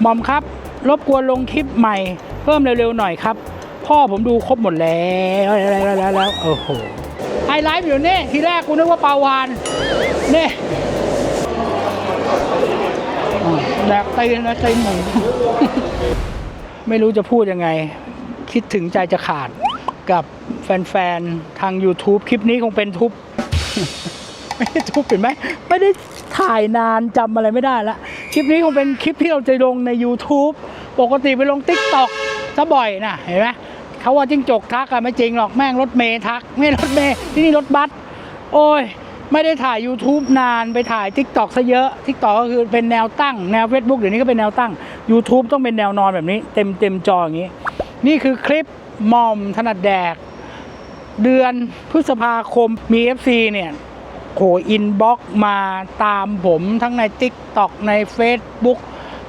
หมอมครับ รบกวนลงคลิปใหม่ เพิ่มเร็วๆหน่อยครับ พ่อผมดูครบหมดแล้วแล้วแล้วแล้วโอ้โหไฮไลท์อยู่นี่ทีแรกกูนึกว่าปลาวานนี่อ่าแดกตีนแล้วตีนหมูไม่รู้จะพูดยังไง คิดถึงใจจะขาดกับแฟนๆ ทาง YouTube คลิปนี้คงเป็นทุบ ไม่ได้ทุบเห็นไหม ไม่ได้ถ่ายนานจำอะไรไม่ได้ละ คลิปนี้คงเป็นคลิปที่เราจะลงใน YouTube ปกติไปลง Tik t o อกซะบ่อยนะเห็นไหมเขาว่าจิ้งจกทักอะไม่จริงหรอกแม่งรถเมย์ทัก ไม่รถเมย์ที่นี่รถบัสโอ้ย ไม่ได้ถ่าย YouTube นานไปถ่าย Tik t o อกซะเยอะ Tik t o อกก็คือเป็นแนวตั้งแนว Facebook เดี๋ยวนี้ก็เป็นแนวตั้ง YouTube ต้องเป็นแนวนอนแบบนี้ เต็มเต็มจออย่างนี้ นี่คือคลิปมอมถนัดแดก เดือนพฤษภาคมมี FC เนี่ย โหอินบ็อกมาตามผมทั้งใน Tik t o อกใน Facebook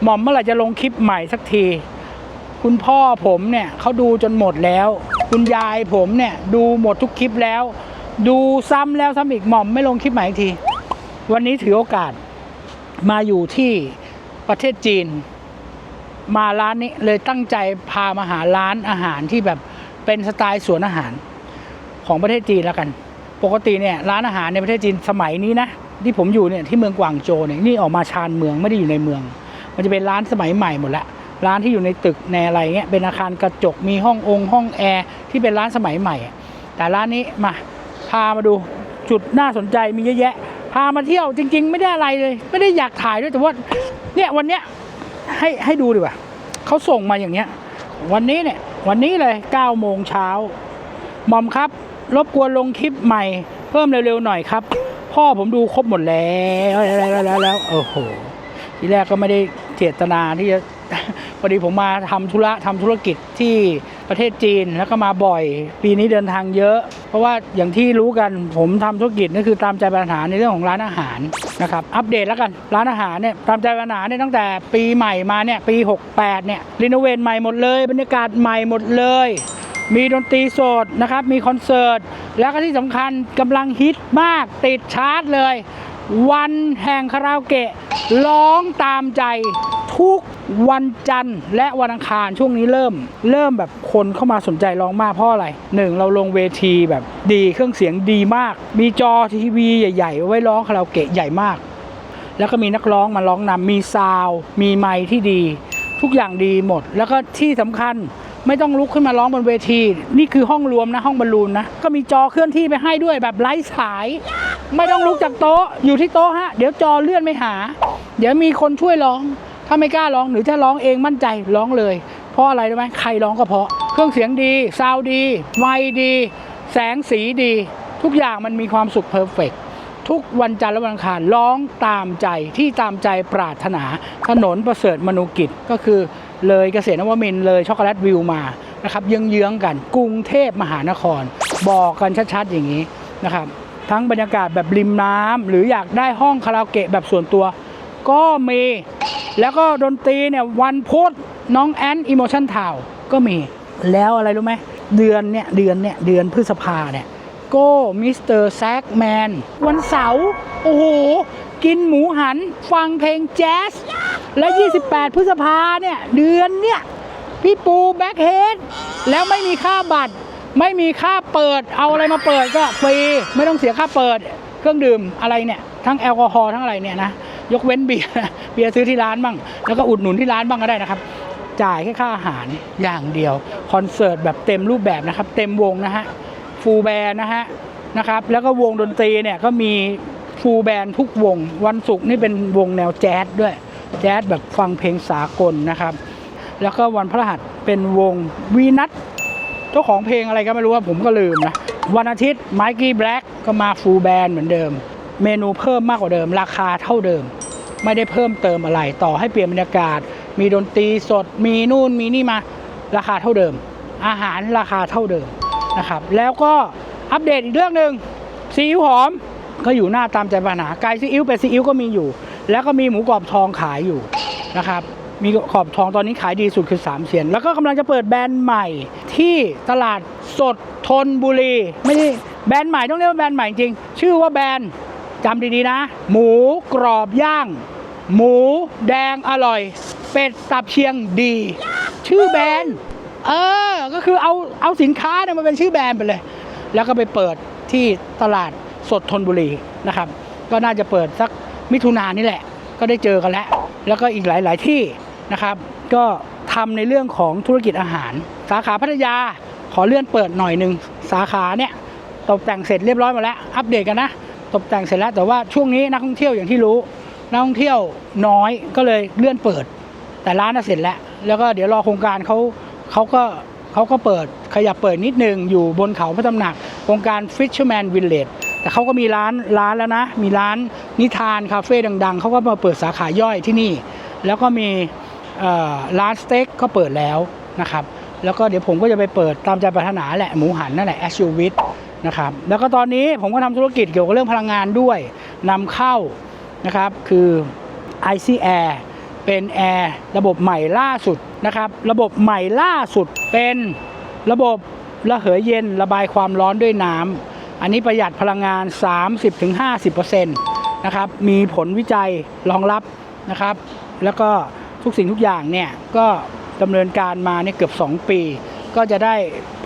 หม่อมเมื่อไหร่จะลงคลิปใหม่สักที คุณพ่อผมเนี่ยเขาดูจนหมดแล้ว คุณยายผมเนี่ยดูหมดทุกคลิปแล้ว ดูซ้ำแล้วซ้ำอีกหม่อมไม่ลงคลิปใหม่อีกที วันนี้ถือโอกาสมาอยู่ที่ประเทศจีน มาร้านนี้เลยตั้งใจพามาหาร้านอาหารที่แบบเป็นสไตล์สวนอาหารของประเทศจีนแล้วกัน ปกติเนี่ยร้านอาหารในประเทศจีนสมัยนี้นะที่ผมอยู่เนี่ยที่เมืองกวางโจเนี่ยนี่ออกมาชานเมืองไม่ได้อยู่ในเมือง มันจะเป็นร้านสมัยใหม่หมดละร้านที่อยู่ในตึกในอะไรเงี้ยเป็นอาคารกระจกมีห้ององค์ห้องแอร์ที่เป็นร้านสมัยใหม่ แต่ร้านนี้มาพามาดูจุดน่าสนใจมีเยอะแยะ พามาเที่ยวจริง ๆ ไม่ได้อะไรเลย ไม่ได้อยากถ่ายด้วยแต่ว่าเนี่ยวันเนี้ยให้ให้ดูดีกว่าเขาส่งมาอย่างเงี้ย วันนี้เนี่ยวันนี้เลย9โมงเช้ามอมครับ รบกวนลงคลิปใหม่ เพิ่มเร็วๆหน่อยครับ พ่อผมดูครบหมดแล้วแล้วแล้วแล้วโอ้โหทีแรกก็ไม่ได้เจตนาที่จะพอดีผมมาทำธุระทำธุรกิจที่ประเทศจีนแล้วก็มาบ่อย ปีนี้เดินทางเยอะ เพราะว่าอย่างที่รู้กันผมทำธุรกิจนั่นคือตามใจปัญหาในเรื่องของร้านอาหารนะครับอัปเดตแล้วกันร้านอาหารเนี่ยตามใจปัญหาเนี่ยตั้งแต่ปีใหม่มาเนี่ยปี 68เนี่ยรีโนเวทใหม่หมดเลย บรรยากาศใหม่หมดเลย มีดนตรีสดนะครับ มีคอนเสิร์ต แล้วก็ที่สำคัญกำลังฮิตมากติดชาร์ตเลย วันแห่งคาราโอเกะ ร้องตามใจทุกวันจันทร์และวันอังคารช่วงนี้เริ่ม เริ่มแบบคนเข้ามาสนใจร้องมากเพราะอะไรหนึ่งเราลงเวทีแบบดีเครื่องเสียงดีมาก มีจอทีวีใหญ่ๆ ไว้ร้องคาราโอเกะใหญ่มาก แล้วก็มีนักร้องมาร้องนำมีซาวมีไมค์ที่ดี ทุกอย่างดีหมด แล้วก็ที่สำคัญ ไม่ต้องลุกขึ้นมาร้องบนเวที นี่คือห้องรวมนะห้องบอลลูนนะ ก็มีจอเคลื่อนที่ไปให้ด้วยแบบไร้สาย ไม่ต้องลุกจากโต๊ะอยู่ที่โต๊ะฮะ เดี๋ยวจอเลื่อนไม่หา เดี๋ยวมีคนช่วยร้อง ถ้าไม่กล้าร้องหรือถ้าร้องเองมั่นใจร้องเลย เพราะอะไรรู้ไหมใครร้องก็เพราะ เครื่องเสียงดีซาวด์ดีไมค์ดี แสงสีดี ทุกอย่างมันมีความสุขเพอร์เฟกทุกวันจันทร์และวันอังคารร้องตามใจที่ตามใจปรารถนาถนนประเสริฐมนุกิจก็คือ เลยเกษตรนวมินเลยช็อกโกแลตวิวมานะครับเยื้องๆกันกรุงเทพมหานคร บอกกันชัดๆอย่างนี้นะครับทั้งบรรยากาศแบบริมน้ำหรืออยากได้ห้องคาราโอเกะแบบส่วนตัว ก็มีแล้วก็ดนตรีเนี่ยวันพุธน้องแอนอิโมชันทาวก็มีแล้วอะไรรู้ไหมเดือนเนี่ยเดือนเนี่ยเดือนพฤษภาเนี่ย โก้มิสเตอร์แซกแมนวันเสาร์โอ้โห กินหมูหันฟังเพลงแจ๊สและ 28 พฤษภาเนี่ย เดือนเนี่ย พี่ปูแบ็คเฮดแล้วไม่มีค่าบัตร ไม่มีค่าเปิด เอาอะไรมาเปิดก็ฟรี ไม่ต้องเสียค่าเปิด เครื่องดื่มอะไรเนี่ย ทั้งแอลกอฮอล์ทั้งอะไรเนี่ยนะ ยกเว้นเบียร์เบียร์ซื้อที่ร้านบ้าง แล้วก็อุดหนุนที่ร้านบ้างก็ได้นะครับจ่ายแค่ค่าอาหารอย่างเดียว คอนเสิร์ตแบบเต็มรูปแบบนะครับ เต็มวงนะฮะ ฟูลแบนด์นะฮะนะครับ แล้วก็วงดนตรีเนี่ยก็มีฟูลแบนด์ทุกวง วันศุกร์นี่เป็นวงแนวแจ๊สด้วย แจ๊สแบบฟังเพลงสากลนะครับ แล้วก็วันพฤหัสเป็นวงวีนัทเจ้าของเพลงอะไรก็ไม่รู้ว่าผมก็ลืมนะ วันอาทิตย์ไมกี้แบล็กก็มาฟูลแบนด์เหมือนเดิม เมนูเพิ่มมากกว่าเดิม ราคาเท่าเดิม ไม่ได้เพิ่มเติมอะไรต่อให้เปลี่ยนบรรยากาศ มีดนตรีสดมีนู่นมีนี่มาราคาเท่าเดิม อาหารราคาเท่าเดิม นะครับ แล้วก็อัปเดตอีกเรื่องหนึ่งซีอิ๊วหอมก็อยู่หน้าตามใจปัญหาไก่ซีอิ๊วเป็ดซีอิ๊วก็มีอยู่ แล้วก็มีหมูกรอบทองขายอยู่นะครับมีขอบทองตอนนี้ขายดีสุดคือ 3เสียน แล้วก็กำลังจะเปิดแบรนด์ใหม่ที่ตลาดสดทนบุรีไม่ได้แบรนด์ใหม่ต้องเรียกว่าแบรนด์ใหม่จริง ชื่อว่าแบรนด์จำดีๆนะ หมูกรอบย่าง หมูแดงอร่อย เป็ดตับเชียงดี ชื่อแบรนด์ เออ ก็คือเอาเอาสินค้าเนี่ยมาเป็นชื่อแบรนด์ไปเลย แล้วก็ไปเปิดที่ตลาดสดธนบุรีนะครับ ก็น่าจะเปิดสักมิถุนายนนี่แหละ ก็ได้เจอกันแล้ว แล้วก็อีกหลาย ๆ ที่นะครับ ก็ทำในเรื่องของธุรกิจอาหาร สาขาพัทยาขอเลื่อนเปิดหน่อยหนึ่งสาขาเนี่ยตกแต่งเสร็จเรียบร้อยมาแล้ว อัปเดตกันนะ ตกแต่งเสร็จแล้วแต่ว่าช่วงนี้นักท่องเที่ยวอย่างที่รู้นักท่องเที่ยวน้อยก็เลยเลื่อนเปิด แต่ร้านน่ะเสร็จแล้ว แล้วก็เดี๋ยวรอโครงการเขา เขาก็เขาก็เปิดขยับเปิดนิดนึง อยู่บนเขาพระตำหนักโครงการ Fisherman Village แต่เขาก็มีร้านร้านแล้วนะ มีร้านนิทานคาเฟ่ดัง ๆ เขาก็มาเปิดสาขาย่อยที่นี่ แล้วก็มีร้านสเต็กก็เปิดแล้วนะครับ แล้วก็เดี๋ยวผมก็จะไปเปิดตามใจปรารถนาแหละ หมูหันนั่นแหละ a s u v i t นะครับ แล้วก็ตอนนี้ผมก็ทำธุรกิจเกี่ยวกับเรื่องพลังงานด้วยนำเข้านะครับ คือ IC Air เป็นแอร์ระบบใหม่ล่าสุดนะครับ ระบบใหม่ล่าสุดเป็นระบบระเหยเย็นระบายความร้อนด้วยน้ำอันนี้ประหยัดพลังงาน 30-50%นะครับ มีผลวิจัยรองรับนะครับ แล้วก็ทุกสิ่งทุกอย่างเนี่ยก็ดำเนินการมาเนี่ยเกือบ 2 ปี ก็จะได้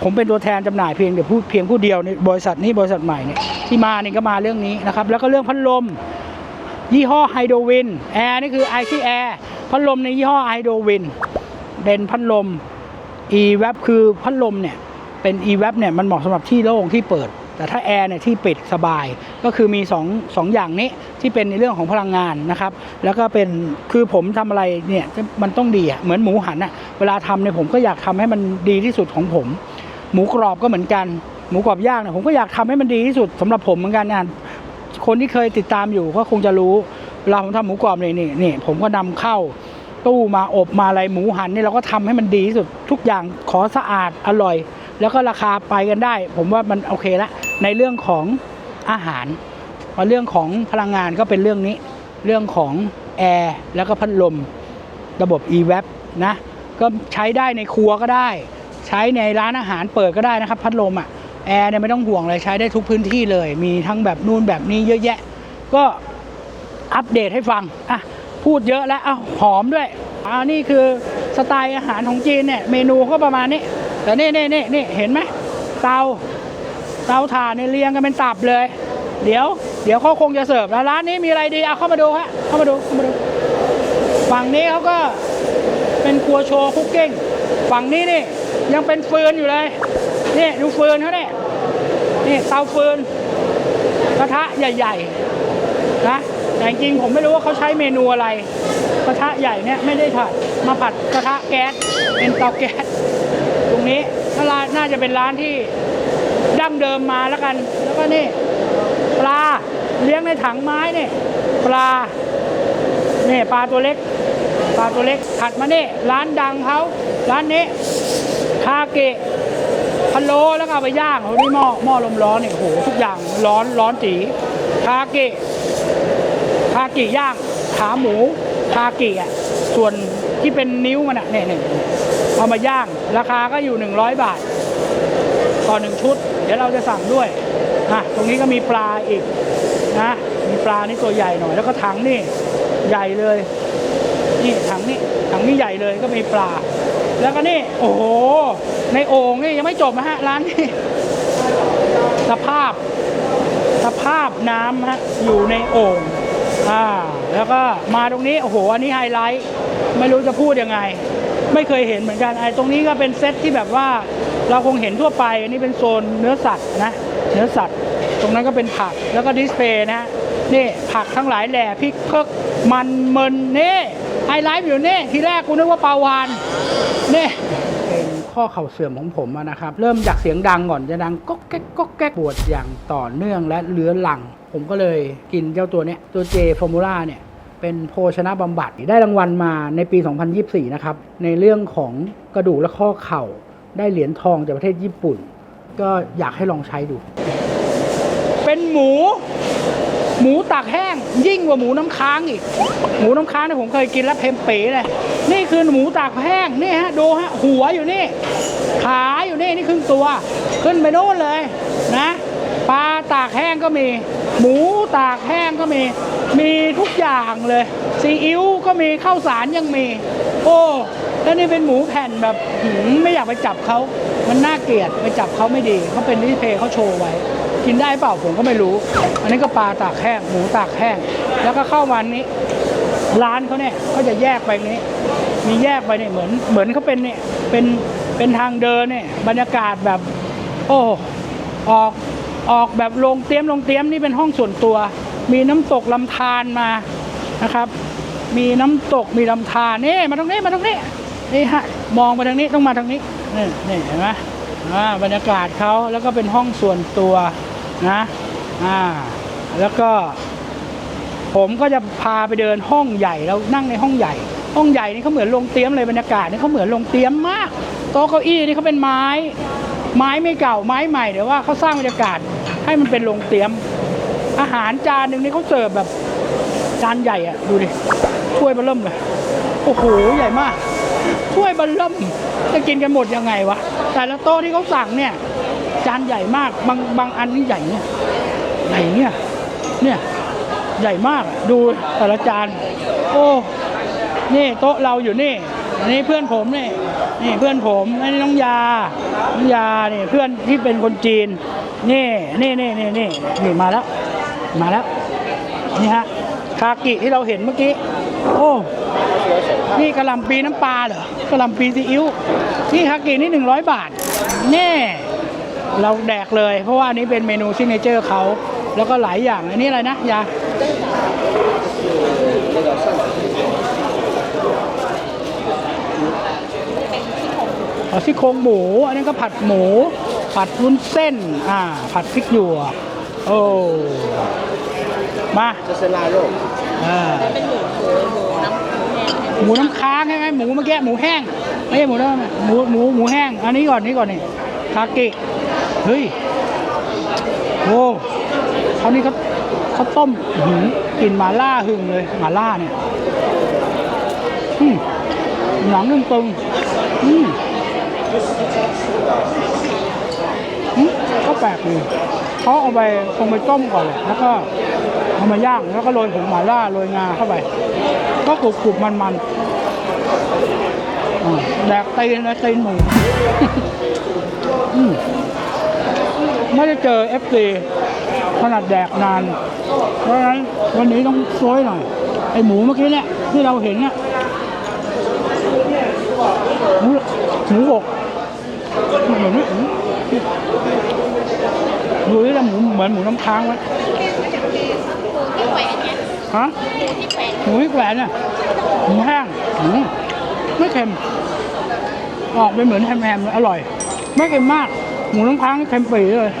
ผมเป็นตัวแทนจำหน่ายเพียงเดี๋ยวพูดเพียงผู้เดียวในบริษัทนี้บริษัทใหม่เนี่ยที่มาเนี่ยก็มาเรื่องนี้นะครับ แล้วก็เรื่องพัดลม ยี่ห้อไฮโดรวินแอร์นี่คือไอซีแอร์พัดลมในยี่ห้อไฮโดรวินเป็นพัดลม e w a p คือพัดลมเนี่ยเป็น e w a p เนี่ยมันเหมาะสำหรับที่โล่งที่เปิด แต่ถ้าแอร์เนี่ยที่ปิดสบาย ก็คือมี2องสองอย่างนี้ที่เป็นในเรื่องของพลังงานนะครับ แล้วก็เป็นคือผมทำอะไรเนี่ยมันต้องดีอะเหมือนหมูหันอะเวลาทำเนี่ยผมก็อยากทำให้มันดีที่สุดของผม หมูกรอบก็เหมือนกันหมูกรอบย่างเนี่ยผมก็อยากทำให้มันดีที่สุดสำหรับผมเหมือนกันนะ คนที่เคยติดตามอยู่ก็คงจะรู้เวลาผมทำหมูกรอบเนี่ยนี่นี่ผมก็นำเข้าตู้มาอบมาอะไรหมูหันนี่เราก็ทำให้มันดีที่สุดทุกอย่างขอสะอาดอร่อย แล้วก็ราคาไปกันได้ ผมว่ามันโอเคละในเรื่องของอาหารพอเรื่องของพลังงานก็เป็นเรื่องนี้ เรื่องของแอร์แล้วก็พัดลม ระบบ e w a p นะก็ใช้ได้ในครัวก็ได้ ใช้ในร้านอาหารเปิดก็ได้นะครับ พัดลมอะ แอร์เนี่ยไม่ต้องห่วงเลยใช้ได้ทุกพื้นที่เลย มีทั้งแบบนู่นแบบนี้เยอะแยะ ก็อัปเดตให้ฟังอะพูดเยอะแล้วอ้าวหอมด้วยอ่านี่คือสไตล์อาหารของจีนเนี่ยเมนูก็ประมาณนี้ แต่นี่นี่นี่นี่เห็นไหมเตาเตาถ่านเนี่ยเรียงกันเป็นตับเลย เดี๋ยว เดี๋ยวเขาคงจะเสิร์ฟแล้วร้านนี้มีอะไรดีเอาเข้ามาดูฮะเข้ามาดูเข้ามาดู ฝั่งนี้เขาก็เป็นครัวโชว์คุกกิ้งฝั่งนี้นี่ยังเป็นฟืนอยู่เลยนี่ดูฟืนเขาเนี่ย นี่เตาฟืนกระทะใหญ่ๆนะแต่จริงผมไม่รู้ว่าเขาใช้เมนูอะไรกระทะใหญ่เนี่ยไม่ได้ผัดมาผัดกระทะแก๊สเป็นเตาแก๊สตรงนี้น่านน่าจะเป็นร้านที่ดั้งเดิมมาแล้วกัน แล้วก็นี่ปลาเลี้ยงในถังไม้เนี่ยปลาเนี่ยปลาตัวเล็ก ปลาตัวเล็กถัดมาเนี่ร้านดังเขาร้านนี้คาเกะ โลแล้วก็เอาไปย่างโอ้นี่หม้อหม้อลมร้อนเนี่ยโหทุกอย่างร้อนร้อนจีคาเกะคาเกิย่างขาหมูคาเกะส่วนที่เป็นนิ้วมันอะเนี่ยเนี่ยเอามาย่าง ราคาก็อยู่ 100 บาท ต่อหนึ่งชุด เดี๋ยวเราจะสั่งด้วยนะตรงนี้ก็มีปลาอีกนะมีปลานี่ตัวใหญ่หน่อย แล้วก็ถังนี่ใหญ่เลยนี่ถังนี่ถังนี่ใหญ่เลยก็มีปลา แล้วก็นี่ โอ้โห ในโอ่งนี่ยังไม่จบนะฮะ ร้านนี้สภาพสภาพน้ำฮะอยู่ในโอ่งอ่าแล้วก็มาตรงนี้ โอ้โห อันนี้ไฮไลท์ ไม่รู้จะพูดยังไง ไม่เคยเห็นเหมือนกันไอ้ตรงนี้ก็เป็นเซตที่แบบว่าเราคงเห็นทั่วไป อันนี้เป็นโซนเนื้อสัตว์นะ เนื้อสัตว์ ตรงนั้นก็เป็นผักแล้วก็ดิสเพย์นะนี่ผักทั้งหลายแหล่พริกเพิกมันเมินนี่ไฮไลท์อยู่นี่ทีแรกกูนึกว่าปลาวานนี่ ข้อเข่าเสื่อมของผมนะครับ เริ่มจากเสียงดังก่อนจะดังก๊อกแก๊กก๊อกแก๊กปวดอย่างต่อเนื่องและเลื้อรัง ผมก็เลยกินเจ้าตัวเนี้ยตัวเจฟอร์มูล่าเนี่ยเป็นโภชนะบำบัดได้รางวัลมาในปี 2024 นะครับ ในเรื่องของกระดูกและข้อเข่าได้เหรียญทองจากประเทศญี่ปุ่น ก็อยากให้ลองใช้ดู เป็นหมู มูตากแห้งยิ่งกว่าหมูน้ำค้างอีก หมูน้ำค้างเนี่ยผมเคยกินแล้วเพมเป๋เลย นี่คือหมูตากแห้งนี่ฮะดูฮะหัวอยู่นี่ ขาอยู่นี่นี่ครึ่งตัว ขึ้นไปโน่นเลยนะปลาตากแห้งก็มี หมูตากแห้งก็มี มีทุกอย่างเลยซีอิ๊วก็มีข้าวสารยังมี โอ้แล้วนี่เป็นหมูแผ่นแบบไม่อยากไปจับเขา มันน่าเกลียดไปจับเขาไม่ดีเขาเป็นดิสเพย์เขาโชว์ไว้ กินได้เปล่าผมก็ไม่รู้ อันนี้ก็ปลาตากแห้งหมูตากแห้ง แล้วก็เข้าวันนี้ ร้านเขาเนี่ยก็จะแยกไปนี้ มีแยกไปเนี่ยเหมือนเหมือนเขาเป็นเนี่ยเป็นเป็นทางเดินเนี่ยบรรยากาศแบบ โอ้ออกออกแบบลงเตี้ยมลงเตี้ยมนี่เป็นห้องส่วนตัว มีน้ำตกลำธารมานะครับ มีน้ำตกมีลำธารนี่มาตรงนี้มาตรงนี้นี่ฮะมองไปทางนี้ต้องมาทางนี้นี่นี่เห็นไหมอ่าบรรยากาศเขาแล้วก็เป็นห้องส่วนตัว นะอ่าแล้วก็ ผมก็จะพาไปเดินห้องใหญ่แล้วนั่งในห้องใหญ่ ห้องใหญ่นี่เขาเหมือนโรงเตรียมเลยบรรยากาศนี่เขาเหมือนโรงเตรียมมากโต๊ะเก้าอี้นี่เขาเป็นไม้ ไม้ไม่เก่าไม้ใหม่แต่ว่าเขาสร้างบรรยากาศให้มันเป็นโรงเตรียม อาหารจานหนึ่งนี่เขาเสิร์ฟแบบจานใหญ่อะดูดิถ้วยเบะเริ่มเลยโอ้โหใหญ่มากถ้วยเบะเริ่มจะกินกันหมดยังไงวะแต่ละโต๊ะที่เขาสั่งเนี่ย จานใหญ่มาก บางบางอันนี่ใหญ่เนี่ยใหญ่เนี่ยเนี่ยใหญ่มากดูแต่ละจานโอ้นี่โต๊ะเราอยู่นี่อันนี้เพื่อนผมนี่นี่เพื่อนผมอันนี้น้องยาน้องยานี่เพื่อนที่เป็นคนจีนนี่นี่นี่นี่นี่นี่มาแล้วมาแล้วนี่ฮะคากิที่เราเห็นเมื่อกี้โอ้นี่กระลำปีน้ำปลาเหรอกระลำปีซีอิ๊วนี่คากินี่หนึ่งร้อยบาทนี่ เราแดกเลย เพราะว่าอันนี้เป็นเมนูซิกเนเจอร์เขาแล้วก็หลายอย่าง อันนี้อะไรนะยาเอาซี่โครงหมู อันนี้ก็ผัดหมู ผัดวุ้นเส้น อ่า ผัดพริกหยวกโอ้มาเซลาโลกอ่าหมูน้ำค้างใช่ไหมหมูเมื่อกี้หมูแห้งไม่ใช่หมูน้ำหมูหมูหมูแห้ง อันนี้ก่อนนี้ก่อนนี่ทากิ เฮ้ยโอ้เขานี่เขาเขาต้มหืมกลิ่นหมาล่าหึงเลยหมาล่าเนี่ยอืมหนังตึงตึงอืมอืมก็แปลกดีเขาเอาไปคงไปต้มก่อนแหละแล้วก็เอามาย่างแล้วก็โรยผงหมาล่าโรยงาเข้าไป ก็กรุบกรุบมันมันๆแดกตีนนะตีนหมู ไม่ได้เจอเอฟซีขนาดแดกนาน เพราะฉะนั้นวันนี้ต้องซวยหน่อย ไอหมูเมื่อกี้เนี่ยที่เราเห็นเนี่ยหมูหมูบกเหมือนนี่ดูนี่ละหมูเหมือนหมูน้ำค้างไวนเนี่ยฮะหมูที่แขวนเนี่ยหมูแห้งอืมไม่เค็มออกไปเหมือนแฮมๆเลยอร่อย ไม่เค็มมาก มูน้ำค้างเค็มปีเลย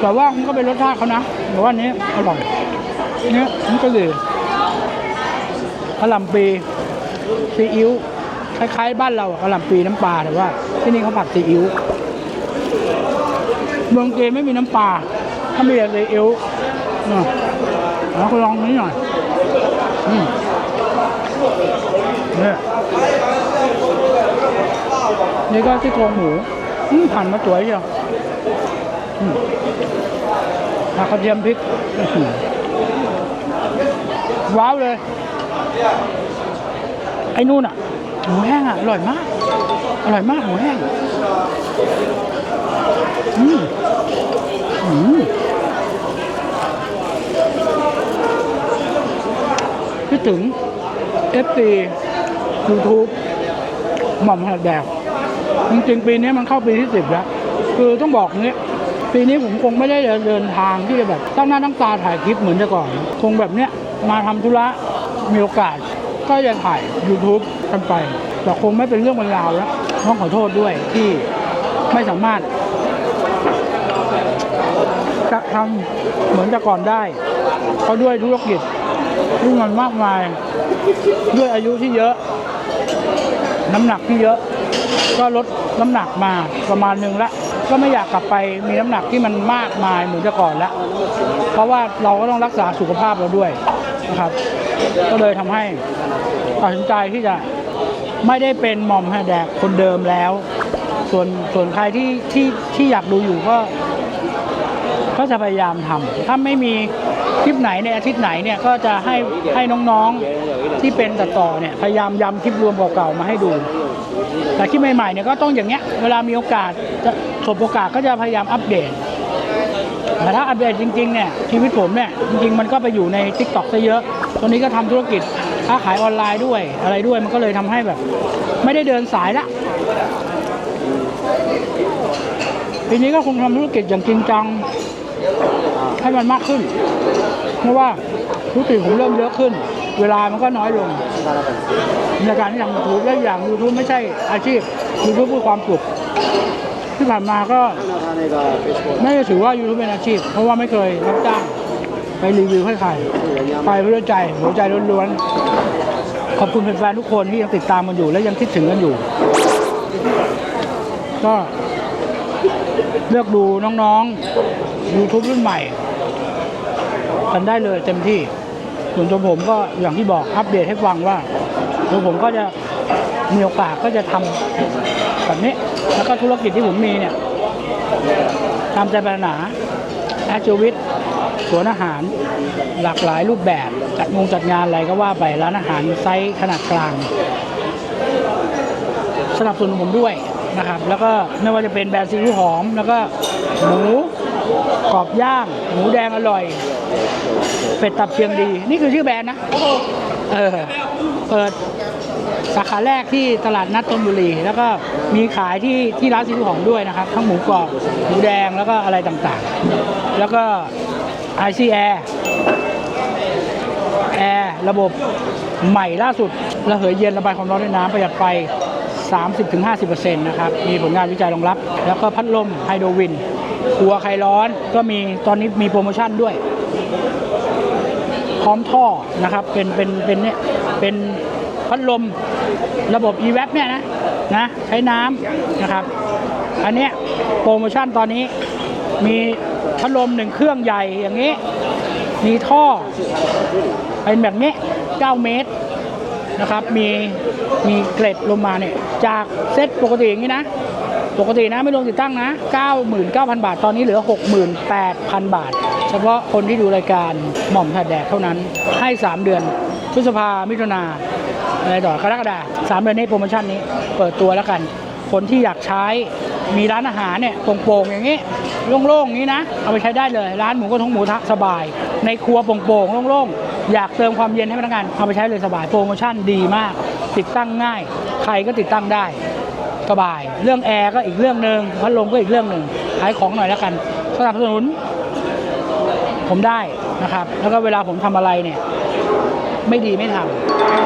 แต่ว่ามันก็เป็นรสชาติเขานะแต่ว่านี้อร่อยเนี่ยมันก็ดีกะหล่ำปีซีอิ๊วคล้ายๆ บ้านเราอะกะหล่ำปีน้ำปลาแต่ว่า ที่นี่เขาผัดซีอิ๊วเมืองเกณไม่มีน้ำปลาถ้ามีแต่ซีอิ๊วเนาะแล้วก็ลองนี้หน่อยอืมเนี่ยนี่ก็ที่โครงหมูอืมหั่นมาสวยเชียว ผักกระเทียมพริกว้าวเลย ไอ้นู่นอะหมูแห้งอะอร่อยมาก อร่อยมากหมูแห้งอืมอืมคิดถึง FT YouTube หม่อมหัดแดกจริงๆปีนี้มันเข้าปีที่สิบแล้ว คือต้องบอกงี้ ปีนี้ผมคงไม่ได้เดินทางที่จะแบบตั้งหน้าตั้งตาถ่ายคลิปเหมือนแต่ก่อน คงแบบเนี้ยมาทำธุระมีโอกาส ก็จะถ่าย YouTube กันไป แต่คงไม่เป็นเรื่องเป็นราวแล้วต้องขอโทษด้วยที่ไม่สามารถจะทำเหมือนแต่ก่อนได้เพราะด้วยธุรกิจที่มันมากมาย ด้วยอายุที่เยอะ น้ำหนักที่เยอะ ก็ลดน้ำหนักมาประมาณหนึ่งละ ก็ไม่อยากกลับไปมีน้ำหนักที่มันมากมายเหมือนแต่ก่อนและเพราะว่าเราก็ต้องรักษาสุขภาพเราด้วยนะครับ ก็เลยทำให้ตัดสินใจที่จะไม่ได้เป็นหมอมแฮแดกคนเดิมแล้ว ส่วนส่วนใครที่ที่ที่อยากดูอยู่ก็ก็จะพยายามทำถ้าไม่มีคลิปไหนในอาทิตย์ไหนเนี่ยก็จะให้ให้น้องๆที่เป็นตัดต่อเนี่ยพยายามยำคลิปรวมเก่าๆมาให้ดู แต่คลิปใหม่ๆเนี่ยก็ต้องอย่างเงี้ยเวลามีโอกาสจะสบโอกาสก็จะพยายามอัปเดตแต่ถ้าอัปเดตจริงๆเนี่ยชีวิตผมเนี่ยจริงๆ มันก็ไปอยู่ใน t ิ k t o k ซะเยอะตอนนี้ก็ทำธุรกิจค้าขายออนไลน์ด้วย อะไรด้วยมันก็เลยทำให้แบบ ไม่ได้เดินสายละปีนี้ก็คงทำธุรกิจอย่างจริงจังให้มันมากขึ้น เพราะว่าธุรกิจผมเริ่มเยอะขึ้น เวลามันก็น้อยลง ในการที่ทำยูทูบและอย่างยูทูบไม่ใช่อาชีพยูทูบเพื่อความสุขที่ผ่านมาก็ไม่ได้ถือว่ายูทูบเป็นอาชีพ เพราะว่าไม่เคยรับจ้างไปรีวิวให้ใครไปเพื่อใจหัวใจล้วนๆขอบคุณแฟนๆทุกคนที่ยังติดตามกันอยู่ และยังคิดถึงกันอยู่ ก็เลือกดูน้องๆ YouTube รุ่นใหม่กันได้เลยเต็มที่ส่วนตัวผมก็อย่างที่บอกอัปเดตให้ฟังว่า ตัวผมก็จะมีโอกาสก็จะทำแบบนี้ แล้วก็ธุรกิจที่ผมมีเนี่ยตามใจปรารถนาแอชวิตสวนอาหารหลากหลายรูปแบบจัดงงจัดงานอะไรก็ว่าไปร้านอาหารไซส์ขนาดกลาง สนับสนุนผมด้วยนะครับ แล้วก็ไม่ว่าจะเป็นแบรนด์ซีอิ๊วหอม แล้วก็หมูกรอบย่าง หมูแดงอร่อย เป็ดตับเชียงดี นี่คือชื่อแบรนด์นะเออ เปิดสาขาแรกที่ตลาดนัดธนบุรี แล้วก็มีขายที่ที่ร้านซีอิ๊วหอมด้วยนะครับ ทั้งหมูกรอบหมูแดงแล้วก็อะไรต่างๆ แล้วก็ไอซีแอร์แอร์ระบบใหม่ล่าสุดระเหยเย็นระบายความร้อนด้วยน้ำประหยัดไฟ 30-50%นะครับ มีผลงานวิจัยรองรับ แล้วก็พัดลมไฮโดรวินครัวใครร้อนก็มีตอนนี้มีโปรโมชั่นด้วย พร้อมท่อนะครับเป็นเป็นเป็นเนี่ย เป็นพัดลมระบบ e v a p เนี่ยนะนะใช้น้ำนะครับ อันเนี้ยโปรโมชั่นตอนนี้มีพัดลมหนึ่งเครื่องใหญ่อย่างนี้ มีท่อเป็นแบบนี้ 9 เมตรนะครับ มีมีเกล็ดลงมาเนี่ยจากเซตปกติอย่างนี้นะ ปกตินะไม่รวมติดตั้งนะ 99,000 บาท ตอนนี้เหลือ 68,000 บาท เฉพาะคนที่ดูรายการหม่อมถัดแดกเท่านั้นให้ 3 เดือน พฤษภามิถุนาอะไรต่อกรกฎาสามเดือนนี้โปรโมชั่นนี้เปิดตัวแล้วกัน คนที่อยากใช้มีร้านอาหารเนี่ยโปร่งๆอย่างนี้โล่งๆอย่างนี้นะ เอาไปใช้ได้เลย ร้านหมูกระทงหมูทะสบาย ในครัวโปร่งๆโล่งๆ อยากเติมความเย็นให้พนักงานเอาไปใช้เลยสบายโปรโมชั่นดีมาก ติดตั้งง่าย ใครก็ติดตั้งได้สบาย เรื่องแอร์ก็อีกเรื่องหนึ่งพัดลมก็อีกเรื่องหนึ่งขายของหน่อยแล้วกันสนับสนุนผมได้นะครับ แล้วก็เวลาผมทำอะไรเนี่ย ไม่ดีไม่ท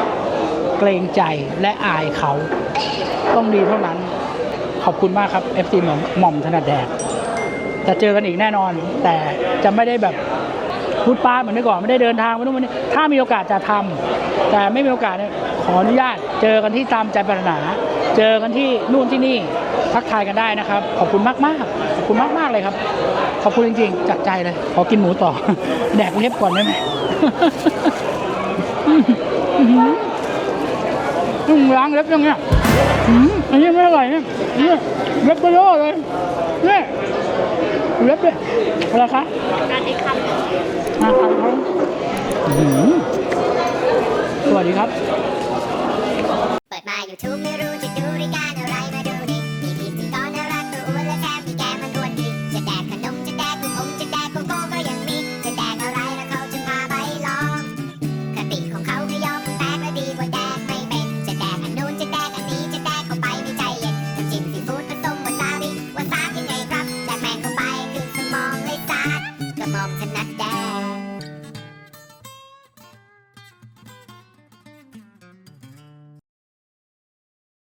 ำเกรงใจและอายเขา ต้องดีเท่านั้น ขอบคุณมากครับ FC หม่อมหม่อมถนัดแดกจะเจอกันอีกแน่นอน แต่จะไม่ได้แบบพูดป้าเหมือนเมื่อก่อนไม่ได้เดินทางไม่ต้องมานี่ถ้ามีโอกาสจะทำแต่ไม่มีโอกาสเนี่ยขออนุญาตเจอกันที่ตามใจปรารถนา เจอกันที่นู่นที่นี่ทักทายกันได้นะครับ ขอบคุณมากมากขอบคุณมากมากเลยครับ ขอบคุณจริงๆจากใจเลย ขอกินหมูต่อ แดกเล็บก่อนได้ไหม อืมล้างเล็บยังเนี้ยอืมอันนี้ไม่อร่อยเนี่ยเนี่ยเล็บเบลอเลยเนี่ยเล็บเนี่ยอะไรคะการได้คำนะครับสวัสดีครับ